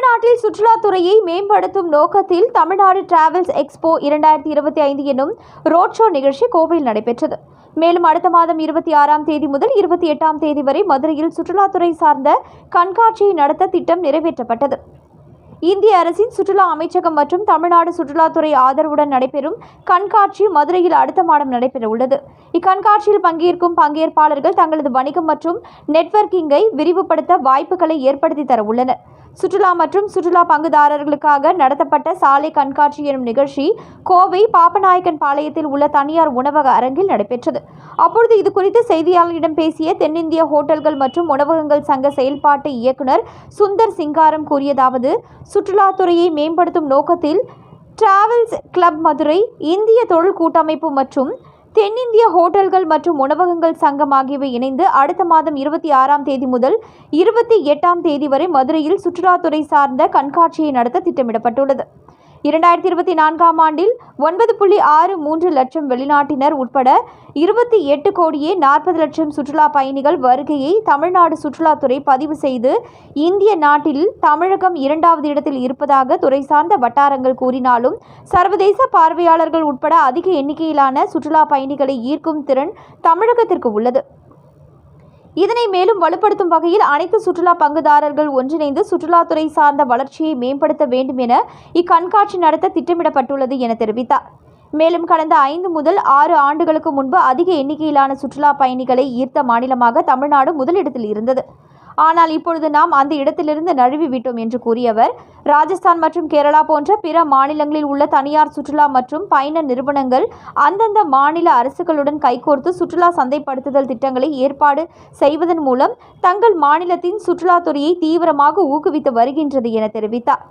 தமிழ்நாட்டில் சுற்றுலாத்துறையை மேம்படுத்தும் நோக்கத்தில் தமிழ்நாடு டிராவல்ஸ் எக்ஸ்போ இரண்டாயிரத்தி இருபத்தி ஐந்து என்னும் ரோட் ஷோ நிகழ்ச்சி கோவையில் நடைபெற்றது. மேலும் அடுத்த மாதம் இருபத்தி ஆறாம் தேதி முதல் இருபத்தி எட்டாம் தேதி வரை மதுரையில் சுற்றுலாத்துறை சார்ந்த கண்காட்சியை நடத்த திட்டம் நிறைவேற்றப்பட்டது. இந்திய அரசின் சுற்றுலா அமைச்சகம் மற்றும் தமிழ்நாடு சுற்றுலாத்துறை ஆதரவுடன் நடைபெறும் கண்காட்சி மதுரையில் அடுத்த மாதம் நடைபெற உள்ளது இக்கண்காட்சியில் பங்கேற்கும் பங்கேற்பாளர்கள் தங்களது வணிகம் மற்றும் நெட்வொர்க்கிங்கை விரிவுபடுத்த வாய்ப்புகளை ஏற்படுத்தி தர உள்ளனர் சுற்றுலா மற்றும் சுற்றுலா பங்குதாரர்களுக்காக நடத்தப்பட்ட சாலை கண்காட்சி எனும் நிகழ்ச்சி கோவை பாப்பநாயக்கன் பாளையத்தில் உள்ள தனியார் உணவக அரங்கில் நடைபெற்றது. அப்பொழுது இது குறித்து செய்தியாளர்களிடம் பேசிய தென்னிந்திய ஹோட்டல்கள் மற்றும் உணவகங்கள் சங்க செயல்பாட்டு இயக்குனர் சுந்தர் சிங்காரம் கூறியதாவது சுற்றுலாத்துறையை மேம்படுத்தும் நோக்கத்தில் டிராவல்ஸ் கிளப் மதுரை இந்திய தொழில் கூட்டமைப்பு மற்றும் தென்னிந்திய ஹோட்டல்கள் மற்றும் உணவகங்கள் சங்கம் ஆகியவை இணைந்து அடுத்த மாதம் இருபத்தி ஆறாம் தேதி முதல் இருபத்தி எட்டாம் தேதி வரை மதுரையில் சுற்றுலாத்துறை சார்ந்த கண்காட்சியை நடத்த திட்டமிடப்பட்டுள்ளது. இரண்டாயிரத்தி இருபத்தி நான்காம் ஆண்டில் ஒன்பது புள்ளி ஆறு மூன்று லட்சம் வெளிநாட்டினர் உட்பட இருபத்தி எட்டு கோடியே நாற்பது லட்சம் சுற்றுலா பயணிகள் வருகையை தமிழ்நாடு சுற்றுலாத்துறை பதிவு செய்து இந்திய நாட்டில் தமிழகம் இரண்டாவது இடத்தில் இருப்பதாக துறை சார்ந்த வட்டாரங்கள் கூறினாலும் சர்வதேச பார்வையாளர்கள் உட்பட அதிக எண்ணிக்கையிலான சுற்றுலா பயணிகளை ஈர்க்கும் திறன் தமிழகத்திற்கு உள்ளது. இதனை மேலும் வலுப்படுத்தும் வகையில் அனைத்து சுற்றுலா பங்குதாரர்கள் ஒன்றிணைந்து சுற்றுலாத்துறை சார்ந்த வளர்ச்சியை மேம்படுத்த வேண்டும் என இக்கண்காட்சி நடத்த திட்டமிடப்பட்டுள்ளது என தெரிவித்தார். மேலும் கடந்த ஐந்து முதல் ஆறு ஆண்டுகளுக்கு முன்பு அதிக எண்ணிக்கையிலான சுற்றுலா பயணிகளை ஈர்த்த மாநிலமாக தமிழ்நாடு முதலிடத்தில் இருந்தது. ஆனால் இப்பொழுது நாம் அந்த இடத்திலிருந்து நழுவி விட்டோம் என்று கூறியவர் ராஜஸ்தான் மற்றும் கேரளா போன்ற பிற மாநிலங்களில் உள்ள தனியார் சுற்றுலா மற்றும் பயண நிறுவனங்கள் அந்தந்த மாநில அரசுகளுடன் கைகோர்த்து சுற்றுலா சந்தைப்படுத்துதல் திட்டங்களை ஏற்பாடு செய்வதன் மூலம் தங்கள் மாநிலத்தின் சுற்றுலாத்துறையை தீவிரமாக ஊக்குவித்து வருகின்றது என தெரிவித்தார்.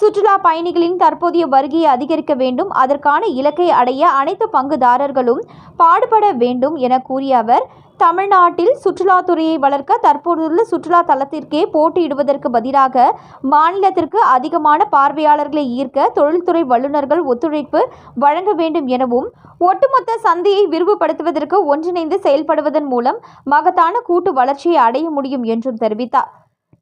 சுற்றுலா பயணிகளின் தற்போதைய வருகையை அதிகரிக்க வேண்டும். அதற்கான இலக்கை அடைய அனைத்து பங்குதாரர்களும் பாடுபட வேண்டும் என கூறிய அவர் தமிழ்நாட்டில் சுற்றுலாத்துறையை வளர்க்க தற்போதுள்ள சுற்றுலா தளத்திற்கே போட்டியிடுவதற்கு பதிலாக மாநிலத்திற்கு அதிகமான பார்வையாளர்களை ஈர்க்க தொழில்துறை வல்லுநர்கள் ஒத்துழைப்பு வழங்க வேண்டும் எனவும் ஒட்டுமொத்த சந்தையை விரிவுபடுத்துவதற்கு ஒன்றிணைந்து செயல்படுவதன் மூலம் மகத்தான கூட்டு வளர்ச்சியை அடைய முடியும் என்றும் தெரிவித்தார்.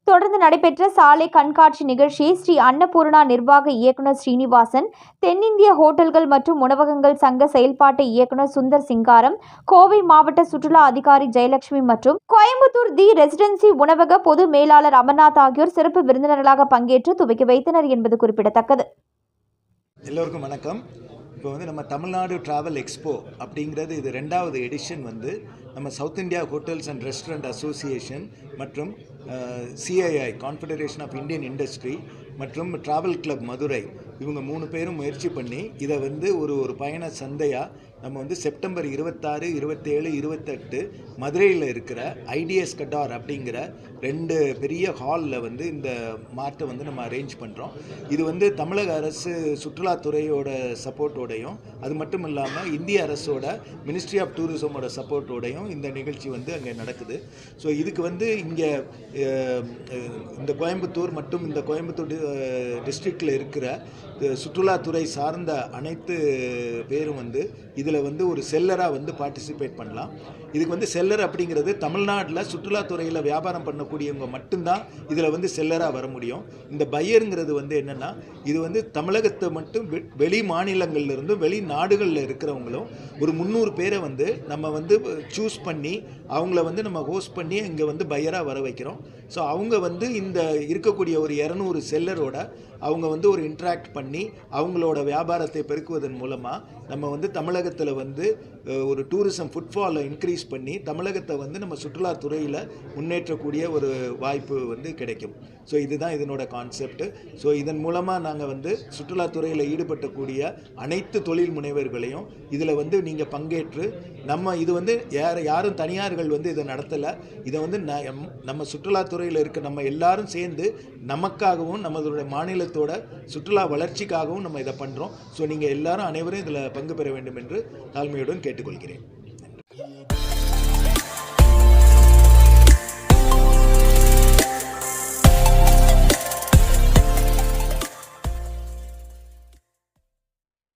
தொடர்ந்து நடைபெற்ற சாலை கண்காட்சி நிகழ்ச்சியை ஸ்ரீ அன்னபூர்ணா நிர்வாக இயக்குனர் ஸ்ரீனிவாசன் தென்னிந்திய ஹோட்டல்கள் மற்றும் உணவகங்கள் சங்க செயல்பாட்டு இயக்குனர் சுந்தர் சிங்காரம் கோவை மாவட்ட சுற்றுலா அதிகாரி ஜெயலட்சுமி மற்றும் கோயம்புத்தூர் தி ரெசிடென்சி உணவக பொது மேலாளர் அமர்நாத் ஆகியோர் சிறப்பு விருந்தினர்களாக பங்கேற்று துவக்கி வைத்தனர் என்பது குறிப்பிடத்தக்கது. எல்லோருக்கும் வணக்கம். இப்போ வந்து நம்ம தமிழ்நாடு ட்ராவல் எக்ஸ்போ அப்படிங்கிறது இது ரெண்டாவது எடிஷன் வந்து நம்ம South India hotels and restaurant association மற்றும் CII confederation of Indian industry மற்றும் ட்ராவல் கிளப் மதுரை இவங்க மூணு பேரும் முயற்சி பண்ணி இதை வந்து ஒரு ஒரு பயண சந்தையாக நம்ம வந்து செப்டம்பர் இருபத்தாறு இருபத்தேழு இருபத்தெட்டு மதுரையில் இருக்கிற ஐடிஎஸ் கட்டார் அப்படிங்கிற ரெண்டு பெரிய ஹாலில் வந்து இந்த மார்ட்டை வந்து நம்ம அரேஞ்ச் பண்ணுறோம் இது வந்து தமிழக அரசு சுற்றுலாத்துறையோட சப்போர்ட்டோடையும் அது மட்டும் இல்லாமல் இந்திய அரசோட மினிஸ்ட்ரி ஆஃப் டூரிசமோட சப்போர்ட்டோடையும் இந்த நிகழ்ச்சி வந்து அங்கே நடக்குது. ஸோ இதுக்கு வந்து இங்கே இந்த கோயம்புத்தூர் மற்றும் இந்த கோயம்புத்தூர் டிஸ்ட்ரிக்டில் இருக்கிற சுற்றுலாத்துறை சார்ந்த அனைத்து பேரும் வந்து இதில் வந்து ஒரு செல்லராக வந்து பார்ட்டிசிபேட் பண்ணலாம். இதுக்கு வந்து செல்லர் அப்படிங்கிறது தமிழ்நாட்டில் சுற்றுலாத்துறையில் வியாபாரம் பண்ணக்கூடியவங்க மட்டும்தான் இதில் வந்து செல்லராக வர முடியும். இந்த பையருங்கிறது வந்து என்னென்னா இது வந்து தமிழகத்தை மட்டும் வெளி மாநிலங்கள்ல இருந்தும் வெளி நாடுகளில் இருக்கிறவங்களும் ஒரு முந்நூறு பேரை வந்து நம்ம வந்து சூஸ் பண்ணி அவங்கள வந்து நம்ம ஹோஸ்ட் பண்ணி இங்கே வந்து பையராக வர வைக்கிறோம். ஸோ அவங்க வந்து இந்த இருக்கக்கூடிய ஒரு இரநூறு செல்லரோட அவங்க வந்து ஒரு இன்ட்ராக்ட் பண்ணி அவங்களோட வியாபாரத்தை பெருக்குவதன் மூலமாக நம்ம வந்து தமிழகத்தில் வந்து ஒரு டூரிசம் ஃபுட்ஃபாலை இன்க்ரீஸ் பண்ணி தமிழகத்தை வந்து நம்ம சுற்றுலாத்துறையில் முன்னேற்றக்கூடிய ஒரு வாய்ப்பு வந்து கிடைக்கும். ஸோ இதுதான் இதனோட கான்செப்ட் ஸோ இதன் மூலமாக நாங்கள் வந்து சுற்றுலாத்துறையில் ஈடுபட்டக்கூடிய அனைத்து தொழில் முனைவர்களையும் இதில் வந்து நீங்கள் பங்கேற்று நம்ம இது வந்து யார் யாரும் தனியார்கள் வந்து இதை நடத்தலை. இதை வந்து நம் நம்ம சுற்றுலாத்துறையில் இருக்க நம்ம எல்லாரும் சேர்ந்து நமக்காகவும் நம்மளுடைய மாநிலத்தோட சுற்றுலா வளர்ச்சிக்காகவும் நம்ம இதை பண்ணுறோம் ஸோ நீங்கள் எல்லாரும் அனைவரும் இதில் பங்கு பெற வேண்டும் என்று தாழ்மையுடன் கேட்டுக்கொள்கிறேன்.